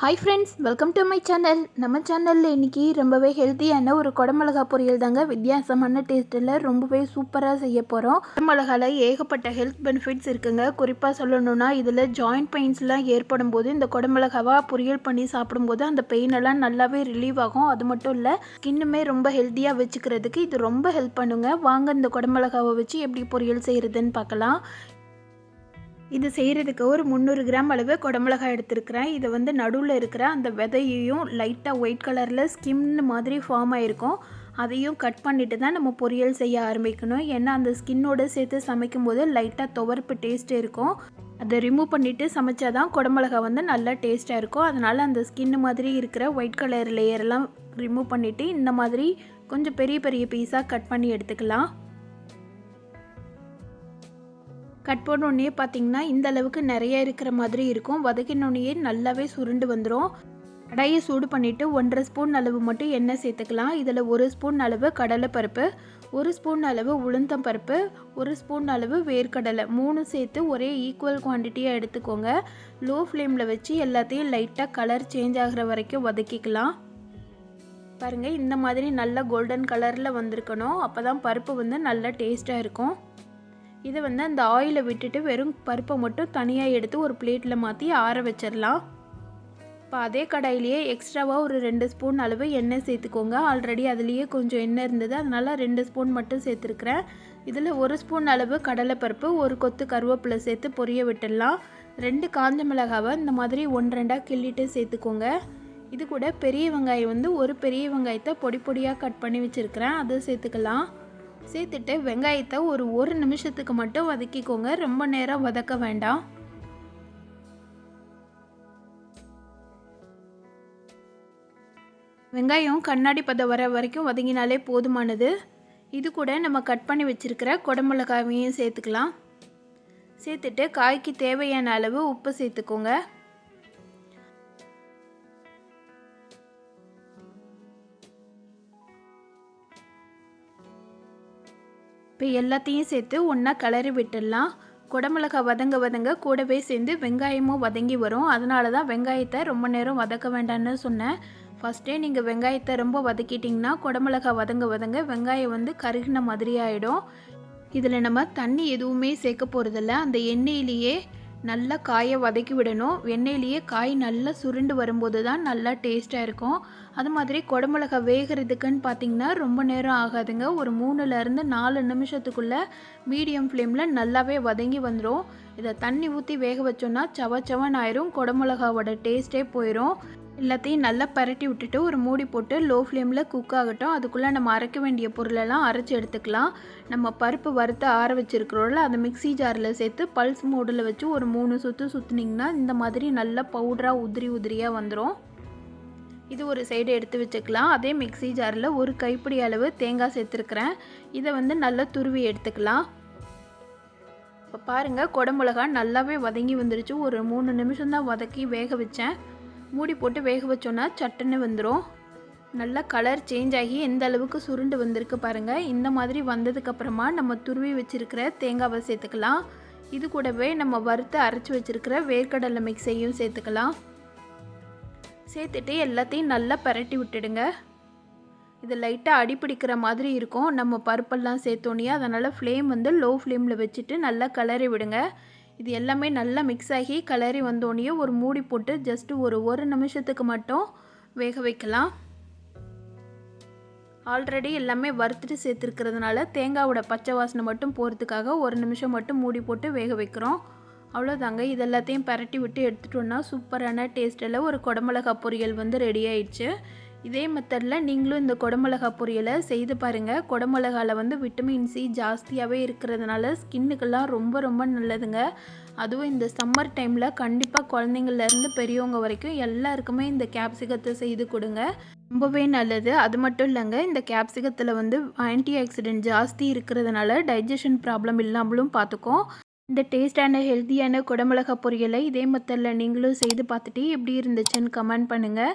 Hi friends welcome to my channel நம்ம சேனலில் இன்றைக்கி ரொம்பவே ஹெல்த்தியான ஒரு குடமிளகா பொரியல் தாங்க. வித்தியாசமான டேஸ்ட்டில் ரொம்பவே சூப்பராக செய்ய போகிறோம் குடமிளகால ஏகப்பட்ட ஹெல்த் பெனிஃபிட்ஸ் இருக்குங்க. குறிப்பாக சொல்லணும்னா இதில் ஜாயிண்ட் பெயின்ஸ்லாம் ஏற்படும் போது இந்த குடமிளகாவாக பொரியல் பண்ணி சாப்பிடும்போது அந்த பெயின் எல்லாம் நல்லாவே ரிலீவ் ஆகும். அது மட்டும் இல்லை ஸ்கின்னுமே ரொம்ப ஹெல்த்தியாக வச்சுக்கிறதுக்கு இது ரொம்ப ஹெல்ப் பண்ணுங்க. வாங்க இந்த குடமிளகாவை வச்சு எப்படி பொரியல் செய்கிறதுன்னு பார்க்கலாம். இது செய்கிறதுக்கு ஒரு முந்நூறு கிராம் அளவு குடமிளகாய் எடுத்துருக்கிறேன். இதை வந்து நடுவில் இருக்கிற அந்த விதையையும் லைட்டாக ஒயிட் கலரில் ஸ்கின் மாதிரி ஃபார்ம் ஆகிருக்கும் அதையும் கட் பண்ணிட்டு தான் நம்ம பொரியல் செய்ய ஆரம்பிக்கணும். ஏன்னா அந்த ஸ்கின்னோடு சேர்த்து சமைக்கும் போது லைட்டாக துவர்ப்பு டேஸ்ட் இருக்கும். அதை ரிமூவ் பண்ணிவிட்டு சமைச்சா தான் குடமிளகா வந்து நல்லா டேஸ்ட்டாக இருக்கும். அதனால் அந்த ஸ்கின் மாதிரி இருக்கிற ஒயிட் கலர் லேயர்லாம் ரிமூவ் பண்ணிவிட்டு இந்த மாதிரி கொஞ்சம் பெரிய பெரிய பீஸாக கட் பண்ணி எடுத்துக்கலாம். கட் பண்ணோடனே பார்த்தீங்கன்னா இந்த அளவுக்கு நிறைய இருக்கிற மாதிரி இருக்கும். வதக்கினோடனே நல்லாவே சுருண்டு வந்துடும் கடையை சூடு பண்ணிவிட்டு ஒன்றரை ஸ்பூன் அளவு மட்டும் எண்ணெய் சேர்த்துக்கலாம். இதில் ஒரு ஸ்பூன் அளவு கடலைப்பருப்பு ஒரு ஸ்பூன் அளவு உளுந்தம் பருப்பு ஒரு ஸ்பூன் அளவு வேர்க்கடலை. மூணு சேர்த்து ஒரே ஈக்குவல் குவான்டிட்டியாக எடுத்துக்கோங்க. லோ ஃப்ளேமில் வச்சு எல்லாத்தையும் லைட்டாக கலர் சேஞ்ச் ஆகிற வரைக்கும் வதக்கிக்கலாம். பாருங்கள் இந்த மாதிரி நல்லா கோல்டன் கலரில் வந்திருக்கணும். அப்போ தான் பருப்பு வந்து நல்லா டேஸ்ட்டாக இருக்கும். இதை வந்து அந்த ஆயிலை விட்டுட்டு வெறும் பருப்பை மட்டும் தனியாக எடுத்து ஒரு பிளேட்டில் மாற்றி ஆற வச்சிடலாம். இப்போ அதே கடாயிலேயே எக்ஸ்ட்ராவாக ஒரு ரெண்டு ஸ்பூன் அளவு எண்ணெய் சேர்த்துக்கோங்க. ஆல்ரெடி அதுலேயே கொஞ்சம் எண்ணெய் இருந்தது. அதனால் ரெண்டு ஸ்பூன் மட்டும் சேர்த்துருக்குறேன். இதில் ஒரு ஸ்பூன் அளவு கடலைப்பருப்பு ஒரு கொத்து கருவேப்பிலை சேர்த்து பொரிய விட்டுடலாம். ரெண்டு காஞ்ச மிளகாவை இந்த மாதிரி ஒன்று ரெண்டாக கிள்ளிட்டு சேர்த்துக்கோங்க. இது கூட பெரிய வெங்காயம் வந்து ஒரு பெரிய வெங்காயத்தை பொடி பொடியாக கட் பண்ணி வச்சுருக்கிறேன். அதை சேர்த்துக்கலாம். சேர்த்துட்டு வெங்காயத்தை ஒரு ஒரு நிமிஷத்துக்கு மட்டும் வதக்கிக்கோங்க. ரொம்ப நேரம் வதக்க வேண்டாம். வெங்காயம் கண்ணாடி பதம் வர வரைக்கும் வதங்கினாலே போதுமானது. இது கூட நம்ம கட் பண்ணி வச்சுருக்கிற குடமிளகாவையும் சேர்த்துக்கலாம். சேர்த்துட்டு காய்க்கு தேவையான அளவு உப்பு சேர்த்துக்கோங்க. இப்போ எல்லாத்தையும் சேர்த்து ஒன்றா கிளறி விட்டுடலாம். குடமிளகா வதங்க வதங்க கூடவே சேர்ந்து வெங்காயமும் வதங்கி வரும். அதனால தான் வெங்காயத்தை ரொம்ப நேரம் வதக்க வேண்டாம்னு சொன்னேன். ஃபஸ்ட்டே நீங்கள் வெங்காயத்தை ரொம்ப வதக்கிட்டிங்கன்னா குடமிளகா வதங்க வதங்க வெங்காயம் வந்து கருகின மாதிரி ஆகிடும் இதில் நம்ம தண்ணி எதுவுமே சேர்க்க போகிறதில்ல அந்த எண்ணெயிலேயே நல்லா காயை வதக்கி விடணும். எண்ணெயிலேயே காய் நல்லா சுருண்டு வரும்போது தான் நல்லா டேஸ்ட்டாக இருக்கும். அது மாதிரி குடமிளகா வேகிறதுக்குன்னு பார்த்தீங்கன்னா ரொம்ப நேரம் ஆகாதுங்க. ஒரு மூணுலேருந்து நாலு நிமிஷத்துக்குள்ளே மீடியம் ஃப்ளேமில் நல்லாவே வதங்கி வந்துடும் இதை தண்ணி ஊற்றி வேக வச்சோன்னா சவ சவன் ஆயிரும். குடமிளகாவோட டேஸ்ட்டே போயிடும் எல்லாத்தையும் நல்லா பரட்டி விட்டுட்டு ஒரு மூடி போட்டு லோ ஃப்ளேமில் குக் ஆகட்டும். அதுக்குள்ளே நம்ம அரைக்க வேண்டிய பொருளெல்லாம் அரைச்சி எடுத்துக்கலாம். நம்ம பருப்பு வறுத்து ஆற வச்சுருக்கிறோம்ல அதை மிக்சி ஜாரில் சேர்த்து பல்ஸ் மோடில் வச்சு ஒரு மூணு சுற்று சுற்றுனிங்கன்னா இந்த மாதிரி நல்லா பவுடராக உதிரி உதிரியாக வந்துடும் இது ஒரு சைடு எடுத்து வச்சுக்கலாம். அதே மிக்சி ஜாரில் ஒரு கைப்பிடி அளவு தேங்காய் சேர்த்துருக்குறேன். இதை வந்து நல்லா துருவி எடுத்துக்கலாம். இப்போ பாருங்கள் குடமிளகா நல்லாவே வதங்கி வந்துருச்சு. ஒரு மூணு நிமிஷம் தான் வதக்கி வேக வச்சேன். மூடி போட்டு வேக வச்சோன்னா சட்டுன்னு வந்துடும் நல்லா கலர் சேஞ்ச் ஆகி எந்த அளவுக்கு சுருண்டு வந்திருக்கு பாருங்கள் இந்த மாதிரி வந்ததுக்கப்புறமா நம்ம துருவி வச்சுருக்கிற தேங்காவை சேர்த்துக்கலாம். இது கூடவே நம்ம வறுத்து அரைச்சி வச்சுருக்கிற வேர்க்கடலை மிக்ஸையும் சேர்த்துக்கலாம். சேர்த்துட்டு எல்லாத்தையும் நல்லா பரட்டி விட்டுடுங்க. இது லைட்டாக அடிப்பிடிக்கிற மாதிரி இருக்கும். நம்ம பருப்பெல்லாம் சேர்த்தோன்னே அதனால் ஃப்ளேம் வந்து லோ ஃப்ளேமில் வச்சுட்டு நல்லா கலரி விடுங்க. இது எல்லாமே நல்லா மிக்ஸ் ஆகி கலரி வந்தோடனே ஒரு மூடி போட்டு ஜஸ்ட்டு ஒரு ஒரு நிமிஷத்துக்கு மட்டும் வேக வைக்கலாம். ஆல்ரெடி எல்லாமே வறுத்துட்டு சேர்த்துருக்கிறதுனால தேங்காவோட பச்சை வாசனை மட்டும் போகிறதுக்காக ஒரு நிமிஷம் மட்டும் மூடி போட்டு வேக வைக்கிறோம். அவ்வளோதாங்க இது எல்லாத்தையும் பரட்டி விட்டு எடுத்துட்டோன்னா சூப்பரான டேஸ்ட்டில் ஒரு குடமிளகா பொரியல் வந்து ரெடி ஆயிடுச்சு. இதே மெத்தடில் நீங்களும் இந்த குடமிளகா பொரியலை செய்து பாருங்கள் குடமிளகாவில் வந்து விட்டமின் சி ஜாஸ்தியாகவே இருக்கிறதுனால ஸ்கின்னுக்கெல்லாம் ரொம்ப ரொம்ப நல்லதுங்க. அதுவும் இந்த சம்மர் டைமில் கண்டிப்பாக குழந்தைங்கள்லேருந்து பெரியவங்க வரைக்கும் எல்லாருக்குமே இந்த கேப்சிகத்தை செய்து கொடுங்க. ரொம்பவே நல்லது. அது மட்டும் இல்லைங்க இந்த கேப்சிகத்தில் வந்து ஆன்டி ஆக்சிடென்ட் ஜாஸ்தி இருக்கிறதுனால டைஜஷன் ப்ராப்ளம் இல்லாமலும் பார்த்துக்கும் இந்த டேஸ்டான ஹெல்த்தியான குடமிளகா பொரியலை இதே மெத்தடில் நீங்களும் செய்து பார்த்துட்டு எப்படி இருந்துச்சுன்னு கமெண்ட் பண்ணுங்கள்